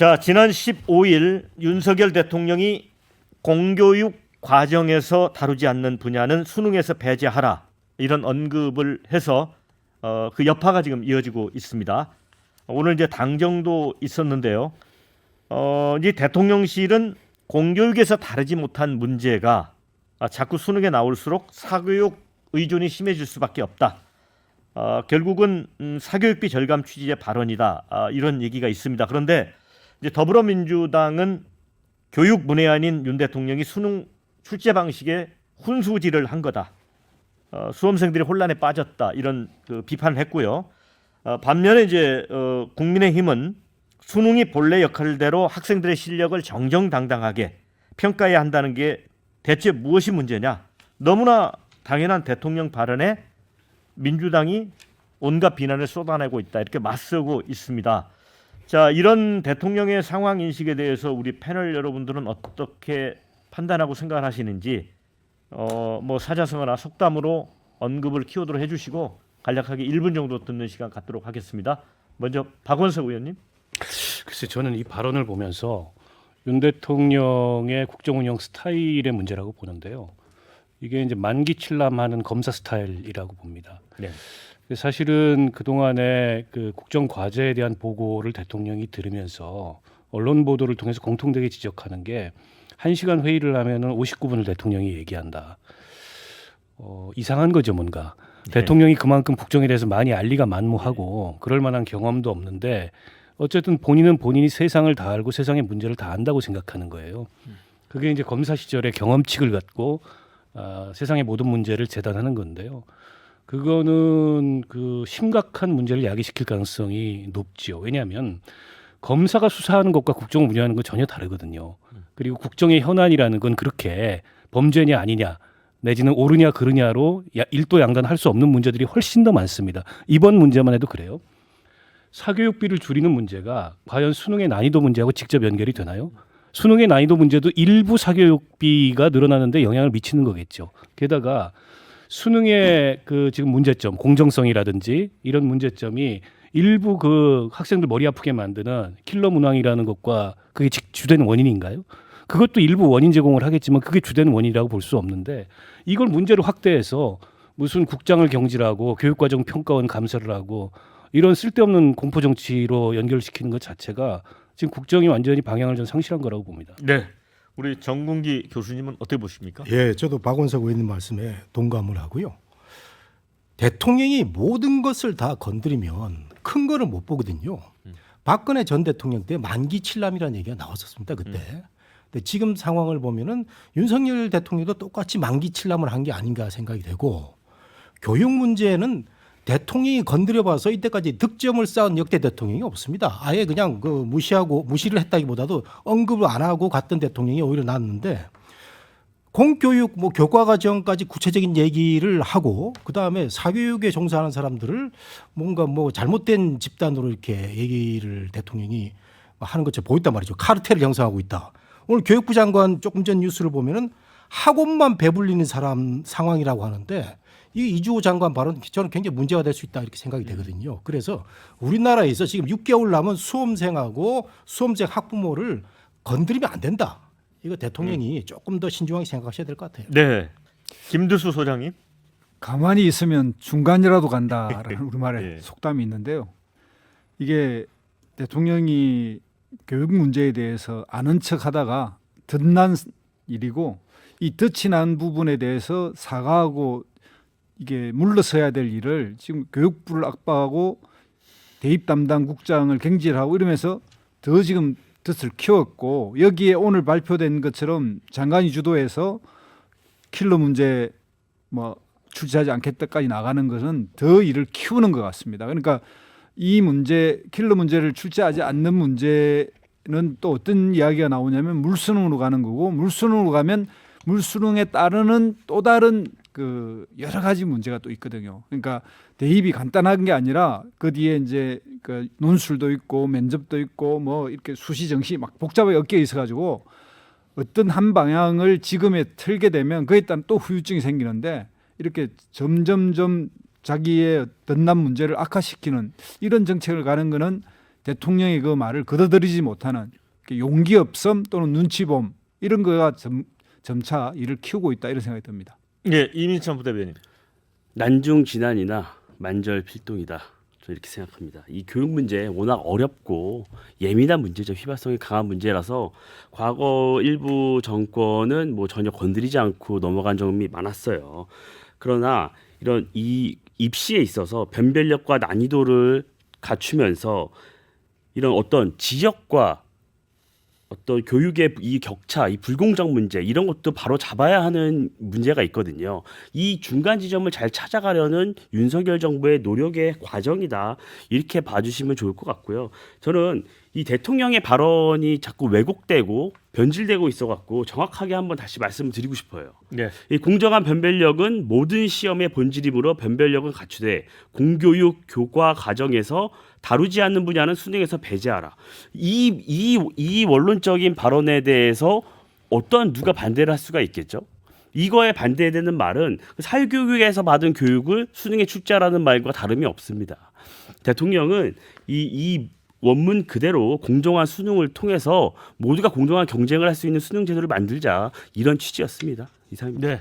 자, 지난 15일 윤석열 대통령이 공교육 과정에서 다루지 않는 분야는 수능에서 배제하라 이런 언급을 해서 어, 그 여파가 지금 이어지고 있습니다. 오늘 이제 당정도 있었는데요. 어, 이 대통령실은 공교육에서 다르지 못한 문제가 아, 자꾸 수능에 나올수록 사교육 의존이 심해질 수밖에 없다. 어, 결국은 음, 사교육비 절감 취지의 발언이다. 아, 이런 얘기가 있습니다. 그런데 이제 더불어민주당은 교육 문외한인 윤 대통령이 수능 출제 방식에 훈수질을 한 거다. 어, 수험생들이 혼란에 빠졌다 이런 그 비판을 했고요. 어, 반면에 이제 어, 국민의힘은 수능이 본래 역할대로 학생들의 실력을 정정당당하게 평가해야 한다는 게 대체 무엇이 문제냐? 너무나 당연한 대통령 발언에 민주당이 온갖 비난을 쏟아내고 있다 이렇게 맞서고 있습니다. 자 이런 대통령의 상황 인식에 대해서 우리 패널 여러분들은 어떻게 판단하고 생각하시는지 어 뭐 사자성어나 속담으로 언급을 키워드로 해주시고 간략하게 1분 정도 듣는 시간 갖도록 하겠습니다. 먼저 박원석 의원님. 글쎄 저는 이 발언을 보면서 윤 대통령의 국정운영 스타일의 문제라고 보는데요. 이게 이제 만기 칠람하는 검사 스타일이라고 봅니다. 네. 사실은 그 동안에 그 국정 과제에 대한 보고를 대통령이 들으면서 언론 보도를 통해서 공통되게 지적하는 게 한 시간 회의를 하면은 59분을 대통령이 얘기한다. 어, 이상한 거죠, 뭔가. 네. 대통령이 그만큼 국정에 대해서 많이 알리가 만무하고 그럴 만한 경험도 없는데 어쨌든 본인은 본인이 세상을 다 알고 세상의 문제를 다 안다고 생각하는 거예요. 그게 이제 검사 시절의 경험칙을 갖고 아, 세상의 모든 문제를 재단하는 건데요. 그거는 그 심각한 문제를 야기시킬 가능성이 높지요. 왜냐하면 검사가 수사하는 것과 국정을 운영하는 건 전혀 다르거든요. 그리고 국정의 현안이라는 건 그렇게 범죄냐 아니냐 내지는 옳으냐 그르냐로 야- 일도 양단할 수 없는 문제들이 훨씬 더 많습니다. 이번 문제만 해도 그래요. 사교육비를 줄이는 문제가 과연 수능의 난이도 문제하고 직접 연결이 되나요? 수능의 난이도 문제도 일부 사교육비가 늘어나는데 영향을 미치는 거겠죠. 게다가 수능의 그 지금 문제점, 공정성이라든지 이런 문제점이 일부 그 학생들 머리 아프게 만드는 킬러 문항이라는 것과 그게 직- 주된 원인인가요? 그것도 일부 원인 제공을 하겠지만 그게 주된 원인이라고 볼 수 없는데 이걸 문제로 확대해서 무슨 국장을 경질하고 교육과정 평가원 감사를 하고 이런 쓸데없는 공포 정치로 연결시키는 것 자체가 지금 국정이 완전히 방향을 좀 상실한 거라고 봅니다. 네. 우리 정군기 교수님은 어떻게 보십니까? 예, 저도 박원석 의원님 말씀에 동감을 하고요. 대통령이 모든 것을 다 건드리면 큰 거를 못 보거든요. 박근혜 전 대통령 때 만기 칠남이라는 얘기가 나왔었습니다 그때. 근데 지금 상황을 보면은 윤석열 대통령도 똑같이 만기 칠남을 한 게 아닌가 생각이 되고 교육 문제는 대통령이 건드려봐서 이때까지 득점을 쌓은 역대 대통령이 없습니다. 아예 그냥 그 무시하고 무시를 했다기보다도 언급을 안 하고 갔던 대통령이 오히려 낫는데 공교육 뭐 교과 과정까지 구체적인 얘기를 하고 그 다음에 사교육에 종사하는 사람들을 뭔가 뭐 잘못된 집단으로 이렇게 얘기를 대통령이 하는 것처럼 보였단 말이죠. 카르텔을 형성하고 있다. 오늘 교육부 장관 조금 전 뉴스를 보면은 학원만 배불리는 사람 상황이라고 하는데 이 이주호 장관 발언 저는 굉장히 문제가 될 수 있다 이렇게 생각이 되거든요. 그래서 우리나라에서 지금 6개월 남은 수험생하고 수험생 학부모를 건드리면 안 된다. 이거 대통령이 조금 더 신중하게 생각하셔야 될 것 같아요. 네. 김두수 소장님. 가만히 있으면 중간이라도 간다라는 우리말의 예. 속담이 있는데요. 이게 대통령이 교육 문제에 대해서 아는 척 하다가 듣난 일이고 이 덫이 난 부분에 대해서 사과하고 이게 물러서야 될 일을 지금 교육부를 압박하고 대입 담당 국장을 갱질하고 이러면서 더 지금 덫을 키웠고 여기에 오늘 발표된 것처럼 장관이 주도해서 킬러 문제 뭐 출제하지 않겠다까지 나가는 것은 더 일을 키우는 것 같습니다. 그러니까 이 문제 킬러 문제를 출제하지 않는 문제는 또 어떤 이야기가 나오냐면 물수능으로 가는 거고 물수능으로 가면 물수능에 따르는 또 다른 그 여러 가지 문제가 또 있거든요. 그러니까 대입이 간단한 게 아니라 그 뒤에 이제 그 논술도 있고 면접도 있고 뭐 이렇게 수시 정시 막 복잡하게 엮여 있어 가지고 어떤 한 방향을 지금에 틀게 되면 그에 따른 또 후유증이 생기는데 이렇게 점점점 자기의 덧난 문제를 악화시키는 이런 정책을 가는 거는 대통령의 그 말을 거둬들이지 못하는 그 용기 없음 또는 눈치봄 이런 거가 점, 점차 이를 키우고 있다 이런 생각이 듭니다. 예, 이민찬 부대변인. 난중 진안이나 만절 필동이다. 저 이렇게 생각합니다. 이 교육 문제 워낙 어렵고 예민한 문제죠. 휘발성이 강한 문제라서 과거 일부 정권은 뭐 전혀 건드리지 않고 넘어간 점이 많았어요. 그러나 이런 이 입시에 있어서 변별력과 난이도를 갖추면서 이런 어떤 지역과 어떤 교육의 이 격차, 이 불공정 문제 이런 것도 바로 잡아야 하는 문제가 있거든요. 이 중간 지점을 잘 찾아가려는 윤석열 정부의 노력의 과정이다. 이렇게 봐주시면 좋을 것 같고요. 저는 이 대통령의 발언이 자꾸 왜곡되고 변질되고 있어갖고 정확하게 한번 다시 말씀드리고 싶어요. 네. 이 공정한 변별력은 모든 시험의 본질이므로 변별력은 갖추되 공교육 교과 과정에서 다루지 않는 분야는 수능에서 배제하라. 이 이 이 원론적인 발언에 대해서 어떤 누가 반대를 할 수가 있겠죠? 이거에 반대되는 말은 사회교육에서 받은 교육을 수능에 출제하라는 말과 다름이 없습니다. 대통령은 이, 이 원문 그대로 공정한 수능을 통해서 모두가 공정한 경쟁을 할 수 있는 수능 제도를 만들자 이런 취지였습니다. 이상입니다. 네.